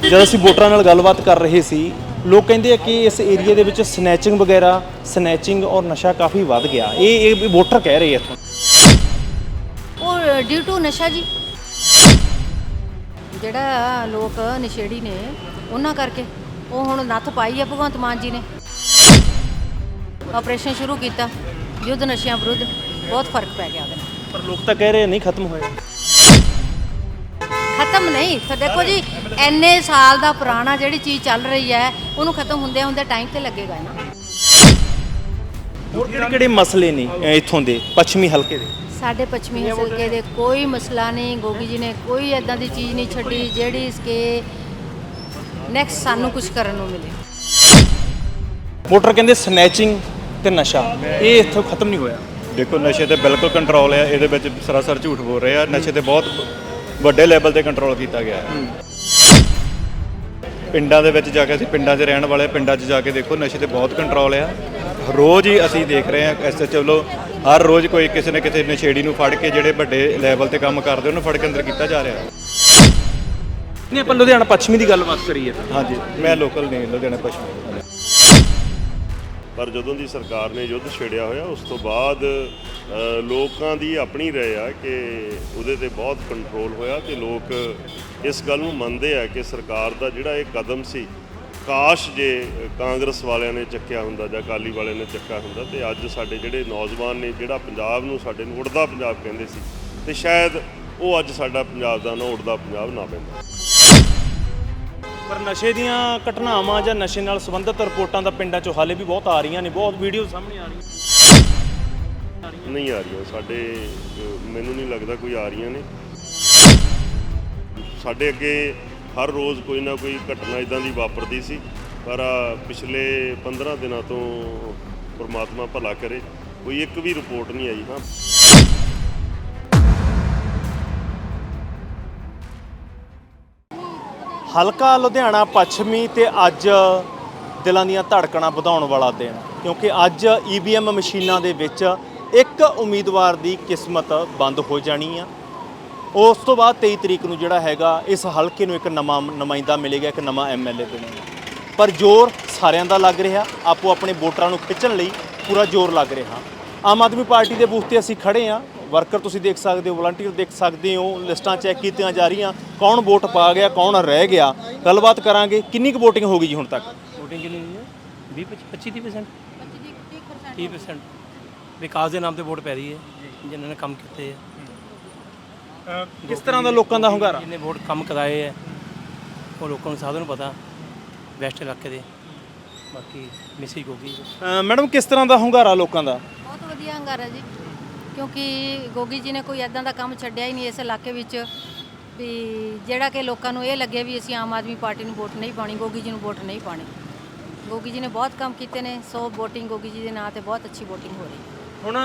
ਜਦ ਅਸੀਂ ਵੋਟਰਾਂ ਨਾਲ ਗੱਲਬਾਤ ਕਰ ਰਹੇ ਸੀ ਲੋਕ ਕਹਿੰਦੇ ਆ ਕਿ ਇਸ ਏਰੀਆ ਦੇ ਵਿੱਚ ਸਨੈਚਿੰਗ ਵਗੈਰਾ ਸਨੈਚਿੰਗ ਔਰ ਨਸ਼ਾ ਕਾਫੀ ਵੱਧ ਗਿਆ। ਇਹ ਇਹ ਵੀ ਵੋਟਰ ਕਹਿ ਰਹੇ ਆ ਇੱਥੋਂ। ਉਹ ਡਿਊ ਟੂ ਨਸ਼ਾ ਜੀ ਜਿਹੜਾ ਲੋਕ ਨਸ਼ੇੜੀ ਨੇ ਉਹਨਾਂ ਕਰਕੇ ਉਹ ਹੁਣ ਨੱਥ ਪਾਈ ਆ ਭਗਵੰਤ ਮਾਨ ਜੀ ਨੇ। ਆਪਰੇਸ਼ਨ ਸ਼ੁਰੂ ਕੀਤਾ ਯੁੱਧ ਨਸ਼ਿਆਂ ਵਿਰੁੱਧ ਬਹੁਤ ਫ਼ਰਕ ਪੈ ਗਿਆ ਉਹਦੇ ਨਾਲ। ਪਰ ਲੋਕ ਤਾਂ ਕਹਿ ਰਹੇ ਆ ਨਹੀਂ ਖਤਮ ਹੋਇਆ। ਖਤਮ ਨਹੀਂ। ਤਾਂ ਦੇਖੋ ਜੀ ਐਨੇ ਸਾਲ ਦਾ ਪੁਰਾਣਾ ਜਿਹੜੀ ਚੀਜ਼ ਚੱਲ ਰਹੀ ਹੈ ਉਹਨੂੰ ਖਤਮ ਹੁੰਦੇ ਹੁੰਦੇ ਟਾਈਮ ਤੇ ਲੱਗੇਗਾ ਨਾ। ਹੋਰ ਕਿਹੜੇ ਕਿਹੜੇ ਮਸਲੇ ਨੇ ਅ, ਇੱਥੋਂ ਦੇ ਪੱਛਮੀ ਹਲਕੇ ਦੇ? ਸਾਡੇ ਪੱਛਮੀ ਹਲਕੇ ਦੇ ਕੋਈ ਮਸਲਾ ਨਹੀਂ ਗੋਗੀ ਜੀ ਨੇ ਕੋਈ ਐਦਾਂ ਦੀ ਚੀਜ਼ ਨਹੀਂ ਛੱਡੀ ਜਿਹੜੀ ਇਸਕੇ ਨੈਕਸਟ ਸਾਨੂੰ ਕੁਝ ਕਰਨ ਨੂੰ ਮਿਲੇ। ਵੋਟਰ ਕਹਿੰਦੇ ਸਨੈਚਿੰਗ ਤੇ ਨਸ਼ਾ ਇਹ ਇੱਥੋਂ ਖਤਮ ਨਹੀਂ ਹੋਇਆ। ਦੇਖੋ ਨਸ਼ੇ ਤੇ ਬਿਲਕੁਲ ਕੰਟਰੋਲ ਹੈ ਇਹਦੇ ਵਿੱਚ ਸਰਾਸਰ ਝੂਠ ਬੋਲ ਰਹੇ ਆ ਨਸ਼ੇ ਤੇ ਬਹੁਤ ਵੱਡੇ ਲੈਵਲ ਤੇ ਕੰਟਰੋਲ ਕੀਤਾ ਗਿਆ। ਹੈ ਪਿੰਡਾਂ ਦੇ ਵਿੱਚ ਜਾ ਕੇ ਅਸੀਂ ਪਿੰਡਾਂ 'ਚ ਰਹਿਣ ਵਾਲੇ ਪਿੰਡਾਂ 'ਚ ਜਾ ਕੇ ਦੇਖੋ ਨਸ਼ੇ ਤੇ ਬਹੁਤ ਕੰਟਰੋਲ ਆ। ਰੋਜ਼ ਹੀ ਅਸੀਂ ਦੇਖ ਰਹੇ ਹਾਂ ਐਸੇ ਚਲੋ ਹਰ ਰੋਜ਼ ਕੋਈ ਕਿਸੇ ਨਾ ਕਿਸੇ ਨਸ਼ੇੜੀ ਨੂੰ ਫੜ ਕੇ ਜਿਹੜੇ ਵੱਡੇ ਲੈਵਲ ਤੇ ਕੰਮ ਕਰਦੇ ਉਹਨੂੰ ਫੜ ਕੇ ਅੰਦਰ ਕੀਤਾ ਜਾ ਰਿਹਾ। ਨਹੀਂ ਆਪਾਂ ਲੁਧਿਆਣਾ ਪੱਛਮੀ ਦੀ ਗੱਲਬਾਤ ਕਰੀਏ ਤਾਂ। ਹਾਂਜੀ ਮੈਂ ਲੋਕਲ ਨਹੀਂ ਲੁਧਿਆਣਾ ਪਛਮੀ। ਪਰ ਜਦੋਂ ਦੀ ਸਰਕਾਰ ਨੇ ਯੁੱਧ ਛੇੜਿਆ ਹੋਇਆ ਉਸ ਤੋਂ ਬਾਅਦ ਲੋਕਾਂ ਦੀ ਆਪਣੀ ਰਾਏ ਆ ਕਿ ਉਹਦੇ ਤੇ ਬਹੁਤ ਕੰਟਰੋਲ ਹੋਇਆ ਤੇ ਲੋਕ ਇਸ ਗੱਲ ਨੂੰ ਮੰਨਦੇ ਆ ਕਿ ਸਰਕਾਰ ਦਾ ਜਿਹੜਾ ਇਹ ਕਦਮ ਸੀ, ਕਾਸ਼ ਜੇ ਕਾਂਗਰਸ ਵਾਲਿਆਂ ਨੇ ਚੱਕਿਆ ਹੁੰਦਾ ਜਾਂ ਅਕਾਲੀ ਵਾਲਿਆਂ ਨੇ ਚੱਕਿਆ ਹੁੰਦਾ ਤੇ ਅੱਜ ਸਾਡੇ ਜਿਹੜੇ ਨੌਜਵਾਨ ਨੇ, ਜਿਹੜਾ ਪੰਜਾਬ ਨੂੰ ਸਾਡੇ ਨੂੰ ਉੜਦਾ ਪੰਜਾਬ ਕਹਿੰਦੇ ਸੀ, ਤੇ ਸ਼ਾਇਦ ਉਹ ਅੱਜ ਸਾਡਾ ਪੰਜਾਬ ਦਾ ਨਾ ਉੜਦਾ ਪੰਜਾਬ ਨਾ ਪੈਂਦਾ ਪਰ ਨਸ਼ੇ ਦੀਆਂ ਘਟਨਾਵਾਂ ਜਾਂ ਨਸ਼ੇ ਨਾਲ ਸੰਬੰਧਿਤ ਰਿਪੋਰਟਾਂ ਤਾਂ ਪਿੰਡਾਂ 'ਚੋਂ ਹਾਲੇ ਵੀ ਬਹੁਤ ਆ ਰਹੀਆਂ ਨੇ, ਬਹੁਤ ਵੀਡੀਓ ਸਾਹਮਣੇ ਆ ਰਹੀਆਂ ਨਹੀਂ ਆ ਰਹੀਆਂ, ਸਾਡੇ ਮੈਨੂੰ ਨਹੀਂ ਲੱਗਦਾ ਕੋਈ ਆ ਰਹੀਆਂ ਨੇ। ਸਾਡੇ ਅੱਗੇ ਹਰ ਰੋਜ਼ ਕੋਈ ਨਾ ਕੋਈ ਘਟਨਾ ਇਦਾਂ ਦੀ ਵਾਪਰਦੀ ਸੀ, ਪਰ ਪਿਛਲੇ 15 ਦਿਨਾਂ ਤੋਂ ਪਰਮਾਤਮਾ ਭਲਾ ਕਰੇ, ਕੋਈ ਇੱਕ ਵੀ ਰਿਪੋਰਟ ਨਹੀਂ ਆਈ, ਹਾਂ। ਹਲਕਾ ਲੁਧਿਆਣਾ ਪੱਛਮੀ ਤੇ ਅੱਜ ਦਿਲਾਂ ਦੀਆਂ ਧੜਕਣਾਂ ਵਧਾਉਣ ਵਾਲਾ ਦਿਨ, ਕਿਉਂਕਿ ਅੱਜ ਈਵੀਐਮ ਮਸ਼ੀਨਾਂ ਦੇ ਵਿੱਚ ਇੱਕ ਉਮੀਦਵਾਰ ਦੀ ਕਿਸਮਤ ਬੰਦ ਹੋ ਜਾਣੀ ਆ। ਉਸ ਤੋਂ ਬਾਅਦ 23 ਤਰੀਕ ਨੂੰ ਜਿਹੜਾ ਹੈਗਾ ਇਸ ਹਲਕੇ ਨੂੰ ਇੱਕ ਨਵਾਂ ਨੁਮਾਇੰਦਾ ਮਿਲੇਗਾ ਇੱਕ ਨਵਾਂ ਐਮਐਲਏ ਬਣੇਗਾ। ਪਰ ਜ਼ੋਰ ਸਾਰਿਆਂ ਦਾ ਲੱਗ ਰਿਹਾ ਆਪੋ ਆਪਣੇ ਵੋਟਰਾਂ ਨੂੰ ਖਿੱਚਣ ਲਈ ਪੂਰਾ ਜ਼ੋਰ ਲੱਗ ਰਿਹਾ। ਆਮ ਆਦਮੀ ਪਾਰਟੀ ਦੇ ਬੂਥ ਤੇ ਅਸੀਂ ਖੜੇ ਆ। ਵਰਕਰ ਤੁਸੀਂ ਦੇਖ ਸਕਦੇ ਹੋ ਵਲੰਟੀਅਰ ਦੇਖ ਸਕਦੇ ਹੋ ਲਿਸਟਾਂ ਚੈੱਕ ਕੀਤੀਆਂ ਜਾ ਰਹੀਆਂ। ਕੌਣ ਵੋਟ ਪਾ ਗਿਆ ਕੌਣ ਰਹਿ ਗਿਆ? ਗੱਲਬਾਤ ਕਰਾਂਗੇ। ਕਿੰਨੀ ਕੁ VOTING ਹੋ ਗਈ ਜੀ ਹੁਣ ਤੱਕ? ਵੋਟਿੰਗ ਕਿੰਨੀ ਹੋਈ ਹੈ? 20 25 30% 30% ਵਿਕਾਸ ਦੇ ਨਾਮ ਤੇ ਵੋਟ ਪੈ ਰਹੀ ਹੈ ਜਿਨ੍ਹਾਂ ਨੇ ਕੰਮ ਕੀਤੇ ਹੈ। ਕਿਸ ਤਰ੍ਹਾਂ ਦਾ ਲੋਕਾਂ ਦਾ ਹੁੰਗਾਰਾ? ਜਿਹਨੇ ਵੋਟ ਕੰਮ ਕਰਾਏ ਹੈ ਉਹ ਲੋਕਾਂ ਨੂੰ ਸਾਧਨ ਨੂੰ ਪਤਾ ਵੈਸਟ ਇਲਾਕੇ ਦੇ ਬਾਕੀ ਮਿਸੀ ਗੋਗੀ। ਅ, ਮੈਡਮ ਕਿਸ ਤਰ੍ਹਾਂ ਦਾ ਹੁੰਗਾਰਾ ਲੋਕਾਂ ਦਾ? ਬਹੁਤ ਵਧੀਆ ਹੰਗਾਰਾ ਜੀ ਕਿਉਂਕਿ ਗੋਗੀ ਜੀ ਨੇ ਕੋਈ ਐਦਾਂ ਦਾ ਕੰਮ ਛੱਡਿਆ ਹੀ ਨਹੀਂ ਇਸ ਇਲਾਕੇ ਵਿੱਚ ਵੀ ਜਿਹੜਾ ਕਿ ਲੋਕਾਂ ਨੂੰ ਇਹ ਲੱਗੇ ਵੀ ਅਸੀਂ ਆਮ ਆਦਮੀ ਪਾਰਟੀ ਨੂੰ ਵੋਟ ਨਹੀਂ ਪਾਣੀ ਗੋਗੀ ਜੀ ਨੂੰ ਵੋਟ ਨਹੀਂ ਪਾਣੀ ਗੋਗੀ ਜੀ ਨੇ ਬਹੁਤ ਕੰਮ ਕੀਤੇ ਨੇ ਸੋ VOTING ਗੋਗੀ ਜੀ ਦੇ ਨਾਂ ਤੇ ਬਹੁਤ ਅੱਛੀ VOTING ਹੋ ਰਹੀ ਹੈ। ਹੁਣ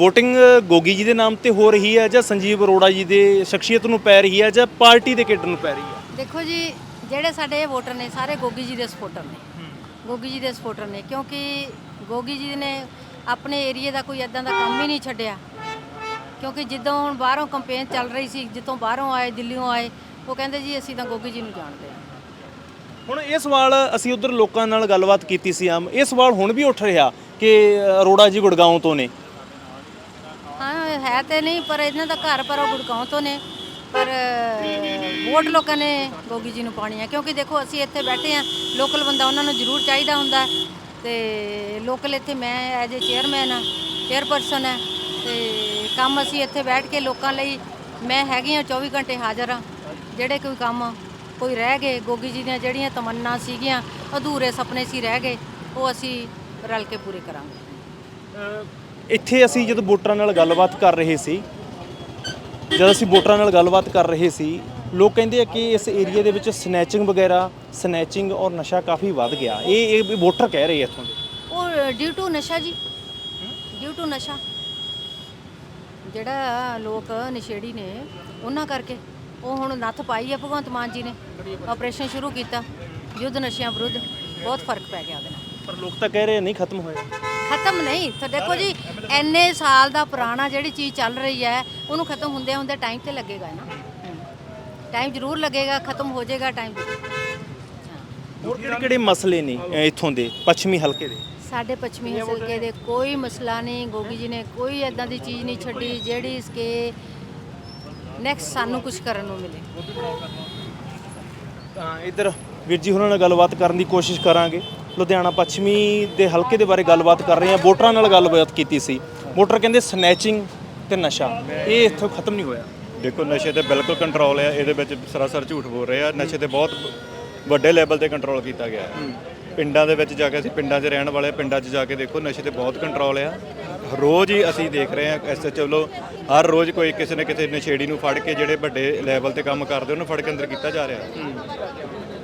VOTING ਗੋਗੀ ਜੀ ਦੇ ਨਾਮ ਤੇ ਹੋ ਰਹੀ ਹੈ ਜਾਂ ਸੰਜੀਵ ਅਰੋੜਾ ਜੀ ਦੇ ਸ਼ਖਸੀਅਤ ਨੂੰ ਪੈ ਰਹੀ ਹੈ ਜਾਂ ਪਾਰਟੀ ਦੇ ਕੇਡਰ ਨੂੰ ਪੈ ਰਹੀ ਹੈ? ਦੇਖੋ ਜੀ ਜਿਹੜੇ ਸਾਡੇ ਵੋਟਰ ਨੇ ਸਾਰੇ ਗੋਗੀ ਜੀ ਦੇ ਸਪੋਰਟਰ ਨੇ। ਗੋਗੀ ਜੀ ਦੇ ਸਪੋਰਟਰ ਨੇ ਕਿਉਂਕਿ ਗੋਗੀ ਜੀ ਨੇ ਆਪਣੇ ਏਰੀਏ ਦਾ ਕੋਈ ਐਦਾਂ ਦਾ ਕੰਮ ਹੀ ਨਹੀਂ ਛੱਡਿਆ। ਕਿਉਂਕਿ ਜਿੱਦੋਂ ਹੁਣ ਬਾਹਰੋਂ ਕੰਪੇਨ ਚੱਲ ਰਹੀ ਸੀ ਜਿੱਦੋਂ ਬਾਹਰੋਂ ਆਏ ਦਿੱਲੀੋਂ ਆਏ ਉਹ ਕਹਿੰਦੇ ਜੀ ਅਸੀਂ ਤਾਂ ਗੋਗੀ ਜੀ ਨੂੰ ਜਾਣਦੇ ਹਾਂ। ਹੁਣ ਇਹ ਸਵਾਲ ਅਸੀਂ ਉਧਰ ਲੋਕਾਂ ਨਾਲ ਗੱਲਬਾਤ ਕੀਤੀ ਸੀ ਆਮ। ਇਹ ਸਵਾਲ ਹੁਣ ਵੀ ਉੱਠ ਰਿਹਾ। ਕਿ ਅਰੋੜਾ ਜੀ ਗੁੜਗਾਉਂ ਤੋਂ ਨੇ? ਹਾਂ, ਹੈ ਤੇ ਨਹੀਂ, ਪਰ ਇਹਨਾਂ ਦਾ ਘਰ ਪਰ ਉਹ ਗੁੜਗਾਉਂ ਤੋਂ ਨੇ। ਪਰ ਵੋਟ ਲੋਕਾਂ ਨੇ ਗੋਗੀ ਜੀ ਨੂੰ ਪਾਉਣੀ ਹੈ ਕਿਉਂਕਿ ਦੇਖੋ, ਅਸੀਂ ਇੱਥੇ ਬੈਠੇ ਆ। ਲੋਕਲ ਬੰਦਾ ਉਹਨਾਂ ਨੂੰ ਜ਼ਰੂਰ ਚਾਹੀਦਾ ਹੁੰਦਾ। ਹੈ ਤੇ ਲੋਕਲ ਇੱਥੇ ਮੈਂ ਐਜ ਏ ਚੇਅਰਮੈਨ ਆ, ਚੇਅਰਪਰਸਨ ਹੈ ਤੇ ਕੰਮ ਅਸੀਂ ਇੱਥੇ ਬੈਠ ਕੇ ਲੋਕਾਂ ਲਈ ਮੈਂ ਹੈਗੀ ਆ 24 ਘੰਟੇ ਹਾਜ਼ਰ ਆ। ਜਿਹੜੇ ਕੋਈ ਕੰਮ ਕੋਈ ਰਹਿ ਗਏ, ਗੋਗੀ ਜੀ ਦੀਆਂ ਜਿਹੜੀਆਂ ਤਮੰਨਾ ਸੀਗੀਆਂ, ਅਧੂਰੇ ਸੁਪਨੇ ਸੀ ਰਹਿ ਗਏ, ਉਹ ਅਸੀਂ ਰਲ ਕੇ ਪੂਰੇ ਕਰਾਂਗੇ। ਇੱਥੇ ਅਸੀਂ ਜਦੋਂ ਵੋਟਰਾਂ ਨਾਲ ਗੱਲਬਾਤ ਕਰ ਰਹੇ ਸੀ ਜਦ ਅਸੀਂ ਵੋਟਰਾਂ ਨਾਲ ਗੱਲਬਾਤ ਕਰ ਰਹੇ ਸੀ ਲੋਕ ਕਹਿੰਦੇ ਆ ਕਿ ਇਸ ਏਰੀਆ ਦੇ ਵਿੱਚ ਸਨੈਚਿੰਗ ਵਗੈਰਾ ਸਨੈਚਿੰਗ ਔਰ ਨਸ਼ਾ ਕਾਫੀ ਵੱਧ ਗਿਆ। ਇਹ ਇਹ ਵੋਟਰ ਕਹਿ ਰਹੇ ਆ ਇੱਥੋਂ ਦੇ। ਉਹ ਡਿਊ ਟੂ ਨਸ਼ਾ ਜੀ। ਡਿਊ ਟੂ ਨਸ਼ਾ। ਜਿਹੜਾ ਲੋਕ ਨਸ਼ੇੜੀ ਨੇ ਉਹਨਾਂ ਕਰਕੇ। ਉਹ ਹੁਣ ਨੱਥ ਪਾਈ ਹੈ ਭਗਵੰਤ ਮਾਨ ਜੀ ਨੇ। ਆਪਰੇਸ਼ਨ ਸ਼ੁਰੂ ਕੀਤਾ। ਯੁੱਧ ਨਸ਼ਿਆਂ ਵਿਰੁੱਧ ਬਹੁਤ ਫ਼ਰਕ ਪੈ ਗਿਆ ਉਹਦੇ ਨਾਲ। ਪਰ ਲੋਕ ਤਾਂ ਕਹਿ ਰਹੇ ਨਹੀਂ ਖਤਮ ਹੋਇਆ। ਖਤਮ ਨਹੀਂ। ਤਾਂ ਦੇਖੋ ਜੀ ਐਨੇ ਸਾਲ ਦਾ ਪੁਰਾਣਾ ਜਿਹੜੀ ਚੀਜ਼ ਚੱਲ ਰਹੀ ਹੈ ਉਹਨੂੰ ਖਤਮ ਹੁੰਦੇ ਹੁੰਦੇ ਟਾਈਮ ਤੇ ਲੱਗੇਗਾ ਨਾ। ਟਾਈਮ ਜ਼ਰੂਰ ਲੱਗੇਗਾ ਖਤਮ ਹੋ ਜਾਏਗਾ ਟਾਈਮ ਹੋਰ ਕਿਹੜੇ ਕਿਹੜੇ ਮਸਲੇ ਨੇ ਅ, ਇੱਥੋਂ ਦੇ ਪੱਛਮੀ ਹਲਕੇ ਦੇ? ਸਾਡੇ ਪੱਛਮੀ ਹਲਕੇ ਦੇ ਕੋਈ ਮਸਲਾ ਨਹੀਂ ਗੋਗੀ ਜੀ ਨੇ ਕੋਈ ਐਦਾਂ ਦੀ ਚੀਜ਼ ਨਹੀਂ ਛੱਡੀ ਜਿਹੜੀ ਇਸਕੇ ਨੈਕਸਟ ਸਾਨੂੰ ਕੁਝ ਕਰਨ ਨੂੰ ਮਿਲੇ। ਤਾਂ ਇੱਧਰ ਵੀਰ ਜੀ ਹੋਰਾਂ ਨਾਲ ਗੱਲਬਾਤ ਕਰਨ ਦੀ ਕੋਸ਼ਿਸ਼ ਕਰਾਂਗੇ। ਲੁਧਿਆਣਾ ਪੱਛਮੀ ਦੇ ਹਲਕੇ ਦੇ ਬਾਰੇ ਗੱਲਬਾਤ ਕਰ ਰਹੇ ਹਾਂ। ਵੋਟਰਾਂ ਨਾਲ ਗੱਲਬਾਤ ਕੀਤੀ ਸੀ। ਵੋਟਰ ਕਹਿੰਦੇ ਸਨੈਚਿੰਗ ਤੇ ਨਸ਼ਾ। ਇਹ ਇੱਥੋਂ ਖਤਮ ਨਹੀਂ ਹੋਇਆ। ਦੇਖੋ ਨਸ਼ੇ ਤੇ ਬਿਲਕੁਲ ਕੰਟਰੋਲ ਹੈ ਇਹਦੇ ਵਿੱਚ ਸਰਾਸਰ ਝੂਠ ਬੋਲ ਰਹੇ ਆ। ਨਸ਼ੇ ਤੇ ਬਹੁਤ ਵੱਡੇ ਲੈਵਲ ਤੇ ਕੰਟਰੋਲ ਕੀਤਾ ਗਿਆ। ਪਿੰਡਾਂ ਦੇ ਵਿੱਚ ਜਾ ਕੇ ਅਸੀਂ ਪਿੰਡਾਂ 'ਚ ਰਹਿਣ ਵਾਲੇ ਪਿੰਡਾਂ 'ਚ ਜਾ ਕੇ ਦੇਖੋ ਨਸ਼ੇ ਤੇ ਬਹੁਤ ਕੰਟਰੋਲ ਆ। ਰੋਜ਼ ਹੀ ਅਸੀਂ ਦੇਖ ਰਹੇ ਹਾਂ ਐਸਐਚ ਵੱਲੋਂ ਹਰ ਰੋਜ਼ ਕੋਈ ਕਿਸੇ ਨਾ ਕਿਸੇ ਨਸ਼ੇੜੀ ਨੂੰ ਫੜ ਕੇ ਜਿਹੜੇ ਵੱਡੇ ਲੈਵਲ ਤੇ ਕੰਮ ਕਰਦੇ ਉਹਨੂੰ ਫੜ ਕੇ ਅੰਦਰ ਕੀਤਾ ਜਾ ਰਿਹਾ।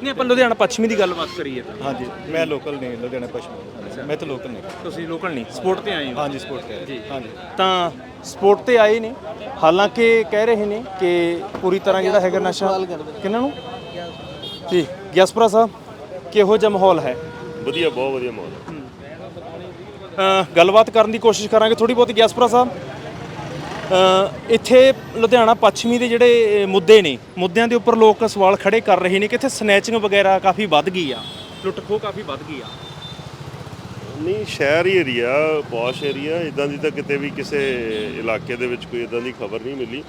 ਨਹੀਂ ਆਪਾਂ ਲੁਧਿਆਣਾ ਪੱਛਮੀ ਦੀ ਗੱਲਬਾਤ ਕਰੀਏ ਤਾਂ। ਹਾਂਜੀ ਮੈਂ ਲੋਕਲ ਨਹੀਂ ਲੁਧਿਆਣਾ ਪਸ਼ਮੀ ਮੈਂ ਤਾਂ ਲੋਕਲ ਨਹੀਂ। ਤੁਸੀਂ ਲੋਕਲ ਨਹੀਂ ਸਪੋਰਟ ਤੇ ਆਏ ਹੋ। ਹਾਂਜੀ ਸਪੋਰਟ ਤੇ ਜੀ। ਹਾਂਜੀ। ਤਾਂ ਸਪੋਰਟ ਤੇ ਆਏ ਨੇ ਹਾਲਾਂਕਿ ਕਹਿ ਰਹੇ ਨੇ ਕਿ ਪੂਰੀ ਤਰ੍ਹਾਂ ਜਿਹੜਾ ਹੈਗਾ ਨਸ਼ਾ ਕਿਹਨਾਂ ਨੂੰ? ਜੀ ਗਿਆਸਪੁਰਾ ਸਾਹਿਬ ਕਿਹੋ ਜਿਹਾ ਮਾਹੌਲ ਹੈ? ਵਧੀਆ ਬਹੁਤ ਵਧੀਆ ਮਾਹੌਲ ਗੱਲਬਾਤ ਕਰਨ ਦੀ ਕੋਸ਼ਿਸ਼ ਕਰਾਂਗੇ ਥੋੜੀ ਬਹੁਤੀ ਗਿਆਸਪੁਰਾ ਸਾਹਿਬ। ਇੱਥੇ ਲੁਧਿਆਣਾ ਪੱਛਮੀ ਦੇ ਜਿਹੜੇ ਮੁੱਦੇ ਨੇ, ਮੁੱਦਿਆਂ ਦੇ ਉੱਪਰ ਲੋਕ ਸਵਾਲ ਖੜੇ ਕਰ ਰਹੇ ਨੇ ਕਿ ਇੱਥੇ ਸਨੈਚਿੰਗ ਵਗੈਰਾ ਕਾਫੀ ਵੱਧ ਗਈ ਆ ਲੁੱਟ ਖੋਹ ਕਾਫੀ ਵੱਧ ਗਈ ਆ। ਨਹੀਂ, ਸ਼ਹਿਰ ਹੀ ਏਰੀਆ ਪੌਸ਼ ਏਰੀਆ ਇਦਾਂ ਦੀ ਤਾਂ ਕਿਤੇ ਵੀ ਕਿਸੇ ਇਲਾਕੇ ਦੇ ਵਿੱਚ ਕੋਈ ਇਦਾਂ ਦੀ ਖਬਰ ਨਹੀਂ ਮਿਲੀ।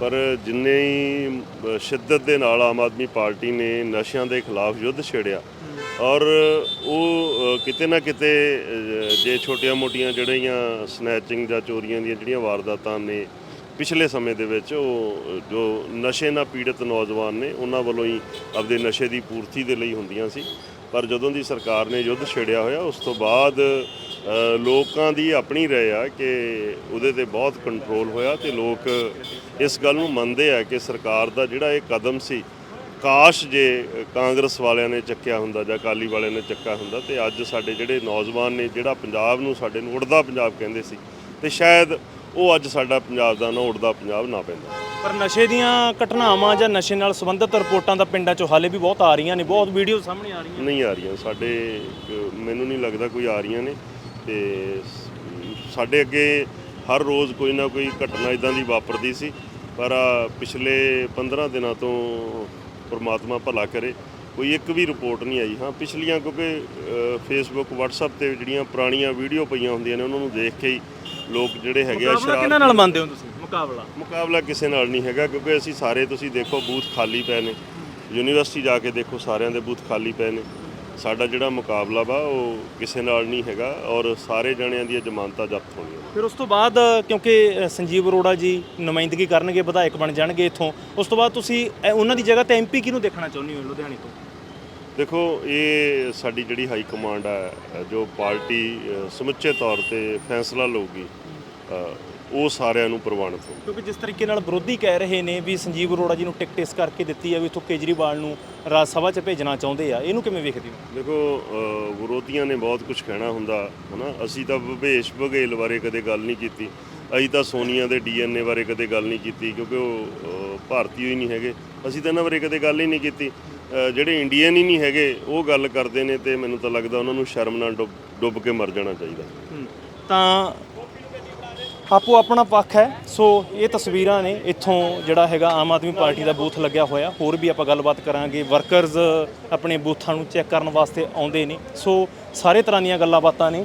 ਪਰ ਜਿੰਨੇ ਹੀ ਸ਼ਿੱਦਤ ਦੇ ਨਾਲ ਆਮ ਆਦਮੀ ਪਾਰਟੀ ਨੇ ਨਸ਼ਿਆਂ ਦੇ ਖਿਲਾਫ ਯੁੱਧ ਛੇੜਿਆ ਔਰ ਉਹ ਕਿਤੇ ਨਾ ਕਿਤੇ ਜੇ ਛੋਟੀਆਂ-ਮੋਟੀਆਂ ਜਿਹੜੀਆਂ ਸਨੈਚਿੰਗ ਜਾਂ ਚੋਰੀਆਂ ਦੀਆਂ ਜਿਹੜੀਆਂ ਵਾਰਦਾਤਾਂ ਨੇ ਪਿਛਲੇ ਸਮੇਂ ਦੇ ਵਿੱਚ, ਉਹ, ਜੋ ਨਸ਼ੇ ਨਾਲ ਪੀੜਤ ਨੌਜਵਾਨ ਨੇ, ਉਹਨਾਂ ਵੱਲੋਂ ਹੀ ਆਪਦੇ ਨਸ਼ੇ ਦੀ ਪੂਰਤੀ ਦੇ ਲਈ ਹੁੰਦੀਆਂ ਸੀ। ਪਰ ਜਦੋਂ ਦੀ ਸਰਕਾਰ ਨੇ ਯੁੱਧ ਛੇੜਿਆ ਹੋਇਆ, ਉਸ ਤੋਂ ਬਾਅਦ ਲੋਕਾਂ ਦੀ ਆਪਣੀ ਰਾਏ ਆ ਕਿ ਉਹਦੇ ਤੇ ਬਹੁਤ ਕੰਟਰੋਲ ਹੋਇਆ ਤੇ ਲੋਕ ਇਸ ਗੱਲ ਨੂੰ ਮੰਨਦੇ ਆ ਕਿ ਸਰਕਾਰ ਦਾ ਜਿਹੜਾ ਇਹ ਕਦਮ ਸੀ ਕਾਸ਼ ਜੇ ਕਾਂਗਰਸ ਵਾਲਿਆਂ ਨੇ ਚੱਕਿਆ ਹੁੰਦਾ ਜਾਂ ਅਕਾਲੀ ਵਾਲਿਆਂ ਨੇ ਚੱਕਿਆ ਹੁੰਦਾ ਤੇ ਅੱਜ ਸਾਡੇ ਜਿਹੜੇ ਨੌਜਵਾਨ ਨੇ ਜਿਹੜਾ ਪੰਜਾਬ ਨੂੰ ਸਾਡੇ ਨੂੰ ਉੜਦਾ ਪੰਜਾਬ ਕਹਿੰਦੇ ਸੀ ਤੇ ਸ਼ਾਇਦ ਉਹ ਅੱਜ ਸਾਡਾ ਪੰਜਾਬ ਦਾ ਨਾ ਉੜਦਾ ਪੰਜਾਬ ਨਾ ਪੈਂਦਾ। ਪਰ ਨਸ਼ੇ ਦੀਆਂ ਘਟਨਾਵਾਂ ਜਾਂ ਨਸ਼ੇ ਨਾਲ ਸੰਬੰਧਿਤ ਰਿਪੋਰਟਾਂ ਤਾਂ ਪਿੰਡਾਂ 'ਚੋਂ ਹਾਲੇ ਵੀ ਬਹੁਤ ਆ ਰਹੀਆਂ ਨੇ ਬਹੁਤ ਵੀਡੀਓ ਸਾਹਮਣੇ ਆ ਰਹੀਆਂ ਨਹੀਂ ਆ ਰਹੀਆਂ ਸਾਡੇ ਮੈਨੂੰ ਨਹੀਂ ਲੱਗਦਾ ਕੋਈ ਆ ਰਹੀਆਂ ਨੇ ਤੇ ਸਾਡੇ ਅੱਗੇ ਹਰ ਰੋਜ਼ ਕੋਈ ਨਾ ਕੋਈ ਘਟਨਾ ਇਦਾਂ ਦੀ ਵਾਪਰਦੀ ਸੀ ਪਰ ਪਿਛਲੇ 15 ਦਿਨਾਂ ਤੋਂ ਪ੍ਰਮਾਤਮਾ ਭਲਾ ਕਰੇ। ਕੋਈ ਇੱਕ ਵੀ ਰਿਪੋਰਟ ਨਹੀਂ ਆਈ। ਹਾਂ ਪਿਛਲੀਆਂ ਕਿਉਂਕਿ ਫੇਸਬੁੱਕ WhatsApp ਤੇ ਜਿਹੜੀਆਂ ਪੁਰਾਣੀਆਂ ਵੀਡੀਓ ਪਈਆਂ ਹੁੰਦੀਆਂ ਨੇ ਉਹਨਾਂ ਨੂੰ ਦੇਖ ਕੇ ਹੀ ਲੋਕ ਜਿਹੜੇ ਹੈਗੇ ਆ ਮੁਕਾਬਲਾ ਕਿਹਨਾਂ ਨਾਲ ਮੰਨਦੇ ਹੋ ਤੁਸੀਂ? ਮੁਕਾਬਲਾ? ਮੁਕਾਬਲਾ ਕਿਸੇ ਨਾਲ ਨਹੀਂ ਹੈਗਾ ਕਿਉਂਕਿ ਅਸੀਂ ਸਾਰੇ ਤੁਸੀਂ ਦੇਖੋ ਬੂਥ ਖਾਲੀ ਪਏ ਨੇ। ਯੂਨੀਵਰਸਿਟੀ ਜਾ ਕੇ ਦੇਖੋ ਸਾਰਿਆਂ ਦੇ ਬੂਥ ਖਾਲੀ ਪਏ ਨੇ। ਸਾਡਾ ਜਿਹੜਾ ਮੁਕਾਬਲਾ ਵਾ ਉਹ ਕਿਸੇ ਨਾਲ ਨਹੀਂ ਹੈਗਾ ਔਰ ਸਾਰੇ ਜਣਿਆਂ ਦੀਆਂ ਜ਼ਮਾਨਤਾਂ ਜ਼ਬਤ ਹੋਣੀਆਂ। ਫਿਰ ਉਸ ਤੋਂ ਬਾਅਦ ਕਿਉਂਕਿ ਸੰਜੀਵ ਅਰੋੜਾ ਜੀ ਨੁਮਾਇੰਦਗੀ ਕਰਨਗੇ ਵਿਧਾਇਕ ਬਣ ਜਾਣਗੇ ਇੱਥੋਂ ਉਸ ਤੋਂ ਬਾਅਦ ਤੁਸੀਂ ਉਹਨਾਂ ਦੀ ਜਗ੍ਹਾ ਤੇ ਐਮਪੀ ਕਿਹਨੂੰ ਦੇਖਣਾ ਚਾਹੁੰਦੇ ਹੋ ਲੁਧਿਆਣੇ ਤੋਂ? ਦੇਖੋ ਇਹ ਸਾਡੀ ਜਿਹੜੀ ਹਾਈ ਕਮਾਂਡ ਹੈ ਜੋ ਪਾਰਟੀ ਸਮੁੱਚੇ ਤੌਰ ਤੇ ਫੈਸਲਾ ਲਊਗੀ ਉਹ ਸਾਰਿਆਂ ਨੂੰ ਪ੍ਰਵਾਨਿਤ ਹੋ ਕਿਉਂਕਿ ਜਿਸ ਤਰੀਕੇ ਨਾਲ ਵਿਰੋਧੀ ਕਹਿ ਰਹੇ ਨੇ ਵੀ ਸੰਜੀਵ ਅਰੋੜਾ ਜੀ ਨੂੰ ਟਿਕਟ ਇਸ ਕਰਕੇ ਦਿੱਤੀ ਹੈ ਵੀ ਇੱਥੋਂ ਕੇਜਰੀਵਾਲ ਨੂੰ ਰਾਜ ਸਭਾ 'ਚ ਭੇਜਣਾ ਚਾਹੁੰਦੇ ਆ। ਇਹਨੂੰ ਕਿਵੇਂ ਵੇਖਦੇ ਹੋ? ਦੇਖੋ ਅ, ਵਿਰੋਧੀਆਂ ਨੇ ਬਹੁਤ ਕੁਝ ਕਹਿਣਾ ਹੁੰਦਾ ਹਨਾ? ਅਸੀਂ ਤਾਂ ਵਿਭੇਸ਼ ਬਘੇਲ ਬਾਰੇ ਕਦੇ ਗੱਲ ਨਹੀਂ ਕੀਤੀ। ਅਸੀਂ ਤਾਂ ਸੋਨੀਆ ਦੇ ਡੀਐਨਏ ਬਾਰੇ ਕਦੇ ਗੱਲ ਨਹੀਂ ਕੀਤੀ ਕਿਉਂਕਿ ਉਹ ਅ, ਭਾਰਤੀ ਹੀ ਨਹੀਂ ਹੈਗੇ। ਅਸੀਂ ਤਾਂ ਇਹਨਾਂ ਬਾਰੇ ਕਦੇ ਗੱਲ ਹੀ ਨਹੀਂ ਕੀਤੀ। ਅ, ਜਿਹੜੇ ਇੰਡੀਅਨ ਹੀ ਨਹੀਂ ਹੈਗੇ ਉਹ ਗੱਲ ਕਰਦੇ ਨੇ ਤੇ ਮੈਨੂੰ ਤਾਂ ਲੱਗਦਾ ਉਹਨਾਂ ਨੂੰ ਸ਼ਰਮ ਨਾਲ ਡੁੱਬ ਡੁੱਬ ਕੇ ਮਰ ਜਾਣਾ ਚਾਹੀਦਾ। ਤਾਂ ਆਪੋ ਆਪਣਾ ਪੱਖ ਹੈ। ਸੋ ਇਹ ਤਸਵੀਰਾਂ ਨੇ ਇੱਥੋਂ ਜਿਹੜਾ ਹੈਗਾ ਆਮ ਆਦਮੀ ਪਾਰਟੀ ਦਾ ਬੂਥ ਲੱਗਿਆ ਹੋਇਆ। ਹੋਰ ਵੀ ਆਪਾਂ ਗੱਲਬਾਤ ਕਰਾਂਗੇ। ਵਰਕਰਜ਼ ਆਪਣੇ ਬੂਥਾਂ ਨੂੰ ਚੈੱਕ ਕਰਨ ਵਾਸਤੇ ਆਉਂਦੇ ਨੇ। ਸੋ ਸਾਰੇ ਤਰ੍ਹਾਂ ਦੀਆਂ ਗੱਲਾਂ ਬਾਤਾਂ ਨੇ।